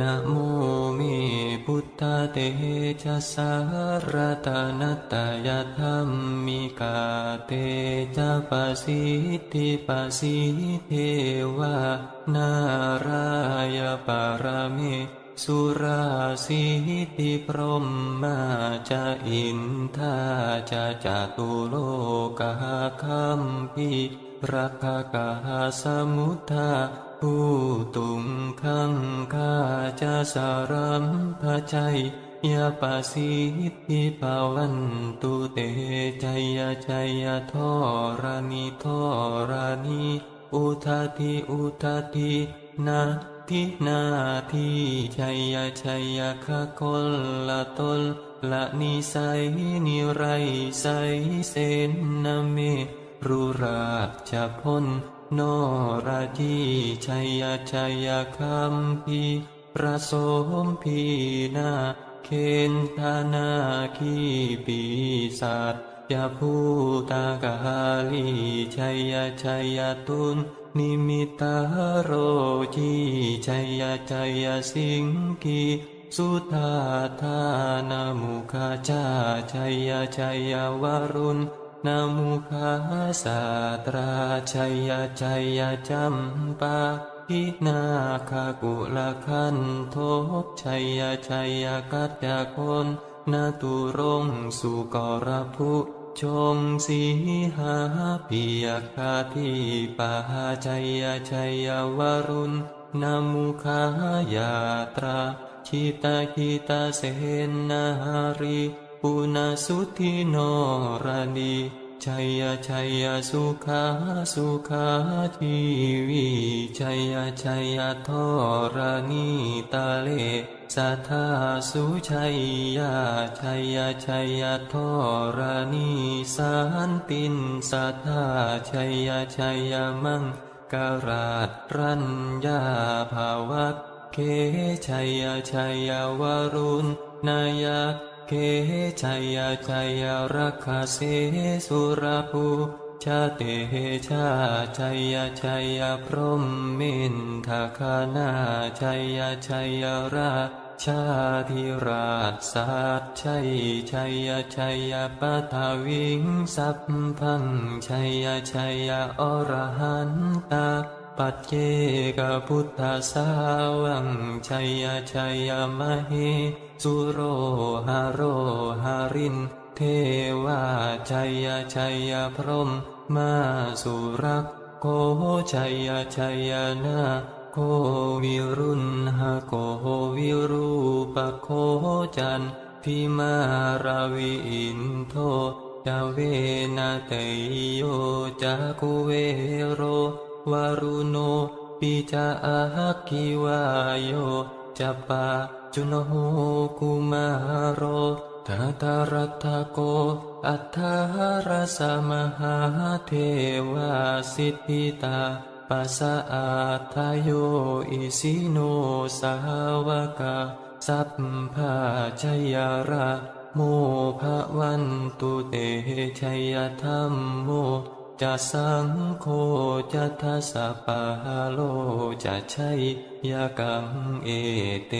นะโมเมพุทธเตชะสารตานตยธรรมมิกาเตจะปะสิทธิปะสิเทวา นารายปารเมสุราสิทธิพรหมาจะอินทาจะจตุโลกาคัมพี รักขกาสมุทธาผู้ตุงขังข้าจะสารัมพชัยยาปาสิทธิภาวันตุเตชัยยชัยยทอรานิทอรานิอุทาทิอุทาทินาทินาทิชัยยชัยยขะคลละตลละนิสัยนิไรไสเสนนาเม รุราชจะพ้นโนราจีชัยชัยคัมพีประสมพีนาเคนธานาคีปีศาจยาภูตากาลีชัยชัยตุนนิมิตาโรจีชัยชัยสิงกีสุธาธานามุขจาชัยชัยวรุณ นามุขาสาตราชัยยะชัยยะจัมปาพินาคากุลคันโทกชัยยะชัยยะกัจจคนนาตุรงสุกรภุชงสีหาปิยคาทีปาชัยยะชัยยะวรุณนามุขายาตราชิตาคิตาเสนารี ปุณสุธิโนรานีชัยชัยสุขาสุขาทีวีชัยชัยทอรานีตาเลสัทธาสุชัยยาชัยชัยทอรานีสันตินสัทธาชัยชัยมังการาตรัญญาภาวัตเคชัยชัยวรุณนายก เกชัยยชัยรักขเสสุรภูชาเตชาชัยยชัยพรหมมินทคานาชัยยชัยราชาธิราชสัตชัยชัยยชัยปัทวิงสัพพังชัยยชัยอรหันตา ปัจเจกพุทธสาวังชัยชัยมเหสุโรหาโรหาริน เทวาชัยชัยพรหมมาสุรักโกชัยชัยนาโควิรุณหโกวิรูปโคจันพิมาราวิอินโทจาเวนะเตโยจากุเวโร วารุโน ปิจาอาคิวายโยจัปาจุนโหกุมารโรทาตารัตถโก อัฏฐารสมหาเทวาสิทธิตาปัสสะอาทายโยอิสิโนสาวกาสัพพาชัยยราโมภะวันตุเตชัยธรรมโม จะสังโฆจะทัสสะปะโลจะชัยยกังเอเต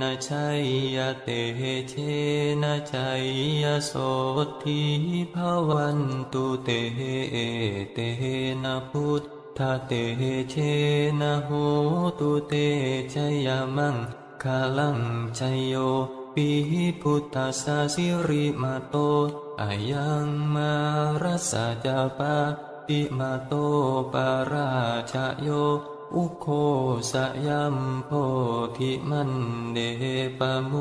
นะชัยยเตเชนะชัยยโสทิภวันตุเตเอเตนะพุทธเตเชนะโหตุเตชยมังคาลังชยโยปิพุทธสาสิริมาโต อายังมารัสจาปาปิมาโตปาราชโย อุโคสยัมโพธิมันเดปโม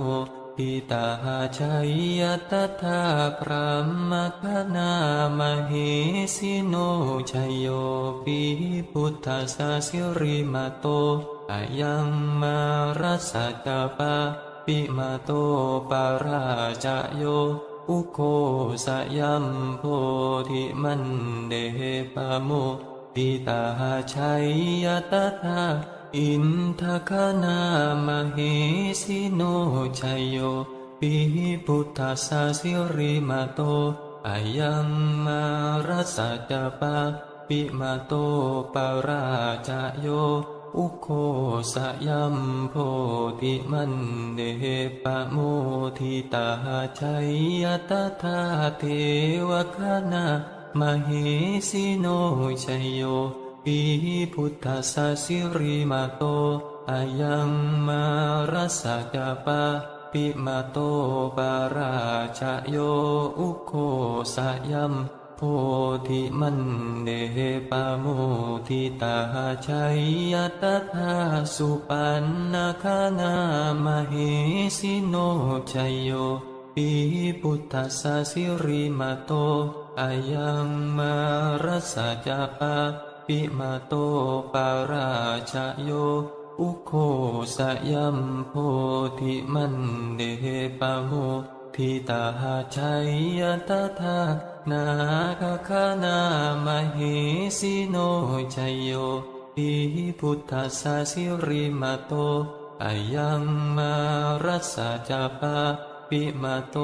ปิตาชัยยตถาพระมคณามเหสิโนชัยโยปิพุทธสาสิริมาโตอายังมารัสจาปาปิมาโตปาราจโย อุโคสยัมโพธิมันเดปโมปิตาชัยยตถาอินทคานามเหสิโนชัยโยปิพุทธสาสิริมาโตอายังมารัสจปาปิมาโตปาราจโย อุโคสยัมโพธิมันเดปะโมทิตาชัยยตถาเทวคณามเหสิโนชัยโยปีพุทธสสิริมาโตอายังมารสะจาปะปิมาโตปาราชโยอุโคสยัม โพธิมันเดปะโมทิตาชัยยตถาสุปันนาคานามเหสิโนชัยโยปีพุทธสสิริมาโตอายังมารัสสะจาปะปิมาโตปาราชโย อุโคสยัมโพธิมันเดปะโม ทิตาชัยยตถานาคคานามเหสิโนชัยโยปิพุทธสาสิริมาโตอายังมารัสสะจาปะปิมาโต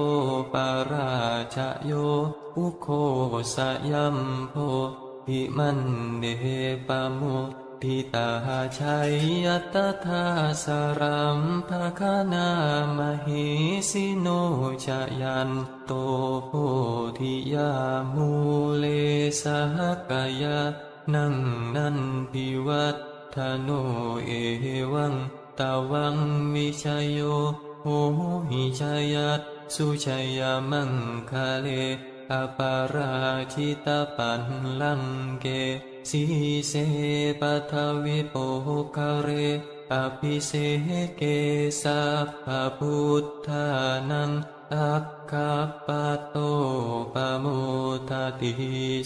ปาราชโยอุโคสยัมโพธิมันเดปะโม ทิตาชัยยตถาสรัมภคานามเหสิโนชยันโตโพธิยามูเลสหกายะนั่งนันพิวัตทโนเอวังตาวังวิชยโยโหหิชยัตสุชยามังคาเลอปาราชิตาปันลังเก สีเสปทวิโปคาเรอภิเสเกสัพพพุทธานังอัคคปโตปโมทติ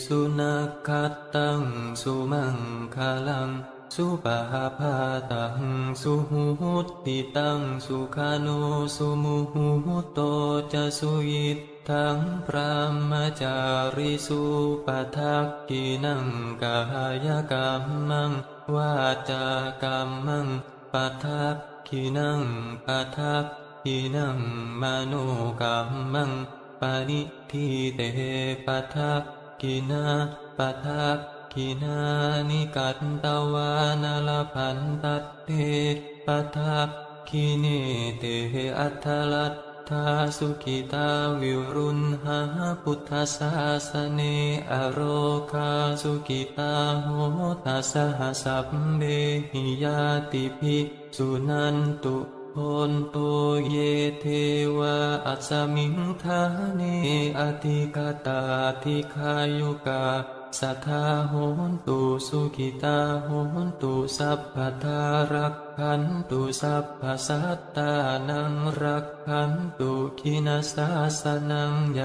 สุนักขตังสุมังคลัง สุปาพาตังสุหุติตังสุขานุสุมุหุโตจะสุยิตทังพระมจาริสุปทักกินังกายกรรมังวาจากรรมังปทักกินังปทักกินังมโนกรรมังปณิทิเตปทักกินาปทัก กินานิกัตตวานลพันตัตเตปทักกิเนเตอัทธลัตทาสุขิตาวิรุณหาพุทธศาสเนอโรคาสุขิตาโหตัสหสัพเบหิยาติภิสุนันตุ โนตุเยเทวาอัสมิงธาเนอติกาตาทิคายุกาสัทธาโหนตุสุขิตาโหนตุสัพพทารักขันตุสัพพสัตตานังรักขันตุกินาสาสนังยา